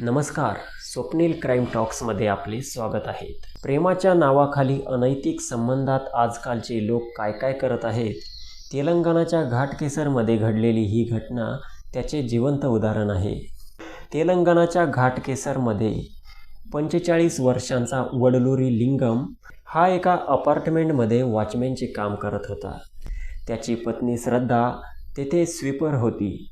नमस्कार. स्वप्नील क्राईम टॉक्समध्ये आपले स्वागत आहे. प्रेमाच्या नावाखाली अनैतिक संबंधात आजकालचे लोक काय काय करत आहेत? तेलंगणाच्या घाटकेसरमध्ये घडलेली ही घटना त्याचे जिवंत उदाहरण आहे. तेलंगणाच्या घाटकेसरमध्ये पंचेचाळीस वर्षांचा वडलुरी लिंगम हा एका अपार्टमेंटमध्ये वॉचमॅनचे काम करत होता. त्याची पत्नी श्रद्धा तेथे स्वीपर होती.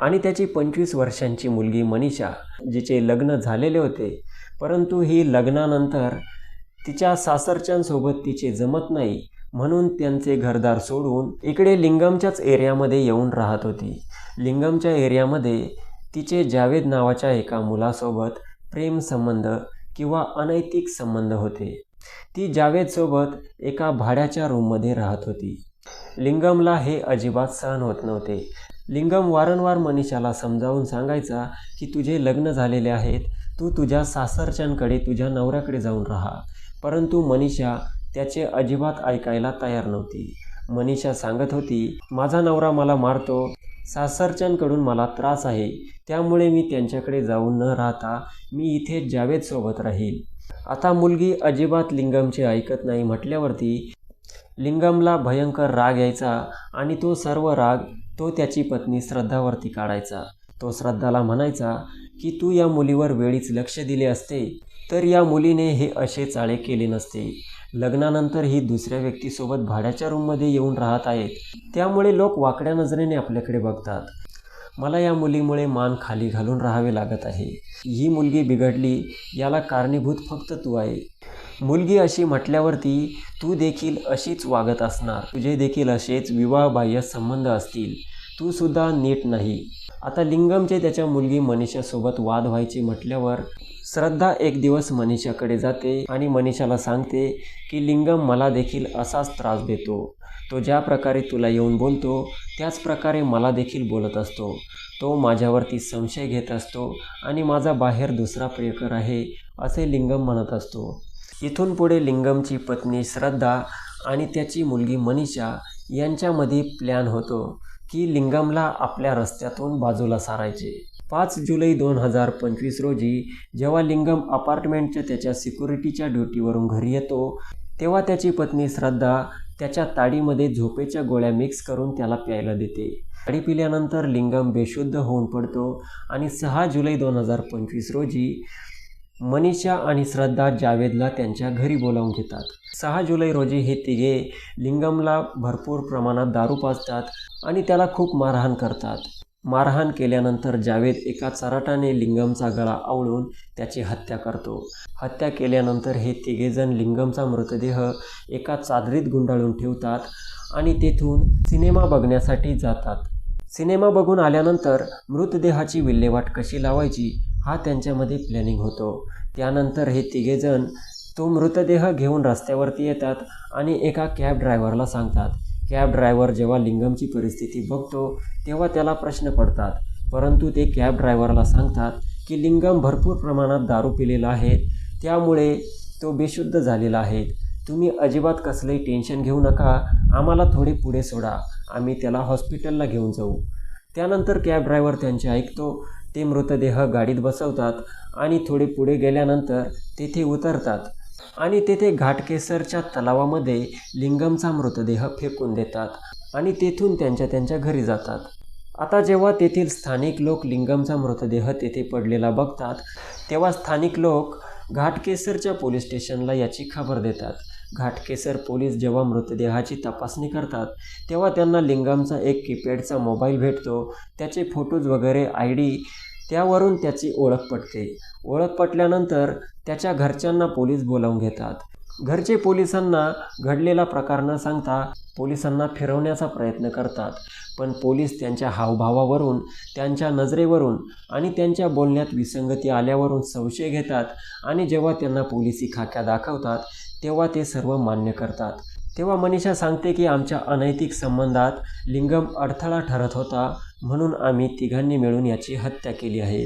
आणि त्याची पंचवीस वर्षांची मुलगी मनीषा जिचे लग्न झालेले होते परंतु ही लग्नानंतर तिच्या सासरच्यांसोबत तिचे जमत नाही म्हणून त्यांचे घरदार सोडून इकडे लिंगमच्याच एरियामध्ये येऊन राहत होती. लिंगमच्या एरियामध्ये तिचे जावेद नावाच्या एका मुलासोबत प्रेम संबंध किंवा अनैतिक संबंध होते. ती जावेदसोबत एका भाड्याच्या रूममध्ये राहत होती. लिंगमला हे अजिबात सहन होत नव्हते. लिंगम वारंवार मनीषाला समजावून सांगायचा की तुझे लग्न झालेले आहेत तू तुझ्या सासरच्यांकडे तुझ्या नवऱ्याकडे जाऊन राहा. परंतु मनीषा त्याचे अजिबात ऐकायला तयार नव्हती. मनीषा सांगत होती माझा नवरा मला मारतो सासरच्यांकडून मला त्रास आहे त्यामुळे मी त्यांच्याकडे जाऊन न राहता मी इथे जावेदसोबत राहील. आता मुलगी अजिबात लिंगमचे ऐकत नाही म्हटल्यावरती लिंगमला भयंकर राग यायचा आणि तो सर्व राग तो त्याची पत्नी श्रद्धावरती काढायचा. तो श्रद्धाला म्हणायचा की तू या मुलीवर वेळीच लक्ष दिले असते तर या मुलीने हे असे चाळे केले नसते. लग्नानंतर ही दुसऱ्या व्यक्तीसोबत भाड्याच्या रूममध्ये येऊन राहत आहेत. त्यामुळे लोक वाकड्या नजरेने आपल्याकडे बघतात. मला या मुलीमुळे मान खाली घालून राहावे लागत आहे. ही मुलगी बिघडली याला कारणीभूत फक्त तू आहे. मुलगी अशी म्हटल्यावरती तू देखील अशीच वागत असणार. तुझे देखील असेच विवाहबाह्य संबंध असतील. तू सुद्धा नीट नाही. आता लिंगमचे त्याच्या मुलगी मनीषासोबत वाद व्हायचे म्हटल्यावर श्रद्धा एक दिवस मनीषाकडे जाते आणि मनीषाला सांगते की लिंगम मला देखील असाच त्रास देतो. तो ज्या प्रकारे तुला येऊन बोलतो त्याच प्रकारे मला देखील बोलत असतो. तो माझ्यावरती संशय घेत असतो आणि माझा बाहेर दुसरा प्रियकर आहे असे लिंगम म्हणत असतो. इथून पुढे लिंगमची पत्नी श्रद्धा आणि त्याची मुलगी मनीषा यांच्यामध्ये प्लॅन होतो की लिंगमला आपल्या रस्त्यातून बाजूला सारायचे. पाच जुलै दोन हजार पंचवीस रोजी जेव्हा लिंगम अपार्टमेंटच्या त्याच्या सिक्युरिटीच्या ड्युटीवरून घरी येतो तेव्हा त्याची पत्नी श्रद्धा त्याच्या ताडीमध्ये झोपेच्या गोळ्या मिक्स करून त्याला प्यायला देते. ताडी पिल्यानंतर लिंगम बेशुद्ध होऊन पडतो आणि सहा जुलै दोन हजार पंचवीस रोजी मनीषा आणि श्रद्धा जावेदला त्यांच्या घरी बोलावून घेतात. सहा जुलै रोजी हे तिघे लिंगमला भरपूर प्रमाणात दारू पाजतात आणि त्याला खूप मारहाण करतात. मारहाण केल्यानंतर जावेद एका चराटाने लिंगमचा गळा आवळून त्याची हत्या करतो. हत्या केल्यानंतर हे तिघेजण लिंगमचा मृतदेह एका चादरीत गुंडाळून ठेवतात आणि तेथून सिनेमा बघण्यासाठी जातात. सिनेमा बघून आल्यानंतर मृतदेहाची विल्हेवाट कशी लावायची हा त्यांच्यामध्ये प्लॅनिंग होतो. त्यानंतर हे तिघेजण तो मृतदेह घेऊन रस्त्यावरती येतात आणि एका कॅब ड्रायव्हरला सांगतात. कॅब ड्रायव्हर जेव्हा लिंगमची परिस्थिती बघतो तेव्हा त्याला प्रश्न पडतात. परंतु ते कॅब ड्रायव्हरला सांगतात की लिंगम भरपूर प्रमाणात दारू पिलेला आहे. त्यामुळे तो बेशुद्ध झालेला आहे. तुम्ही अजिबात कसलंही टेन्शन घेऊ नका. आम्हाला थोडे पुढे सोडा. आम्ही त्याला हॉस्पिटलला घेऊन जाऊ. त्यानंतर कॅब ड्रायव्हर त्यांचे ऐकतो. ते मृतदेह गाडीत बसवतात आणि थोडे पुढे गेल्यानंतर तेथे उतरतात आणि तेथे घाटकेसरच्या तलावामध्ये लिंगमचा मृतदेह फेकून देतात आणि तेथून त्यांच्या त्यांच्या घरी जातात. आता जेव्हा तेथील स्थानिक लोक लिंगमचा मृतदेह तेथे पडलेला बघतात तेव्हा स्थानिक लोक घाटकेसरच्या पोलीस स्टेशनला याची खबर देतात. घाटकेसर पोलीस जेव्हा मृतदेहाची तपासणी करतात तेव्हा त्यांना लिंगमचा एक कीपॅडचा मोबाईल भेटतो त्याचे फोटोज वगैरे आय डी त्यावरून त्याची ओळख पटते. ओळख पटल्यानंतर त्याच्या घरच्यांना पोलीस बोलावून घेतात. घरचे पोलिसांना घडलेला प्रकार न सांगता पोलिसांना फिरवण्याचा प्रयत्न करतात. पण पोलीस त्यांच्या हावभावावरून त्यांच्या नजरेवरून आणि त्यांच्या बोलण्यात विसंगती आल्यावरून संशय घेतात आणि जेव्हा त्यांना पोलिसी खाक्या दाखवतात तेव्हा ते सर्व मान्य करतात. तेव्हा मनीषा सांगते की आमच्या अनैतिक संबंधात लिंगम अडथळा ठरत होता. म्हणून आम्ही तिघांनी मिळून याची हत्या केली आहे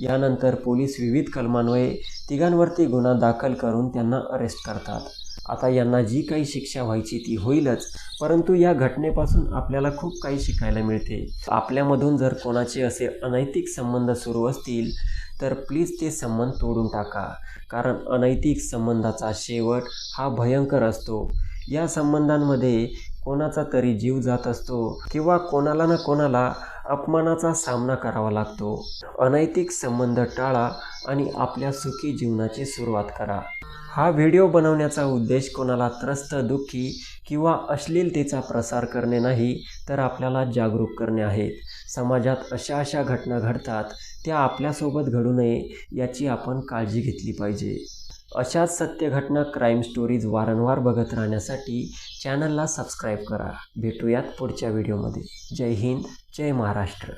यानंतर पोलीस विविध कलमान्वये तिघांवरती गुन्हा दाखल करून त्यांना अरेस्ट करतात. आता यांना जी काही शिक्षा व्हायची ती होईलच परंतु या घटनेपासून आपल्याला खूप काही शिकायला मिळते. आपल्यामधून जर कोणाचे असे अनैतिक संबंध सुरू असतील तर प्लीज ते संबंध तोडून टाका. कारण अनैतिक संबंधाचा शेवट हा भयंकर असतो. या संबंधांमध्ये कोणाचा तरी जीव जात असतो किंवा कोणाला ना कोणाला अपमानाचा सामना करावा लागतो. अनैतिक संबंध टाळा आणि आपल्या सुखी जीवनाची सुरुवात करा. हा व्हिडिओ बनवण्याचा उद्देश कोणाला त्रस्त दुःखी किंवा अश्लीलतेचा प्रसार करणे नाही तर आपल्याला जागरूक करणे आहेत. समाजात अशा अशा घटना घडतात त्या आपल्यासोबत घडू नये याची आपण काळजी घेतली पाहिजे. अशाच सत्य घटना क्राईम स्टोरीज वारंवार बघत राहण्यासाठी चॅनलला सबस्क्राईब करा. भेटूयात पुढच्या व्हिडिओमध्ये जय हिंद जय महाराष्ट्र.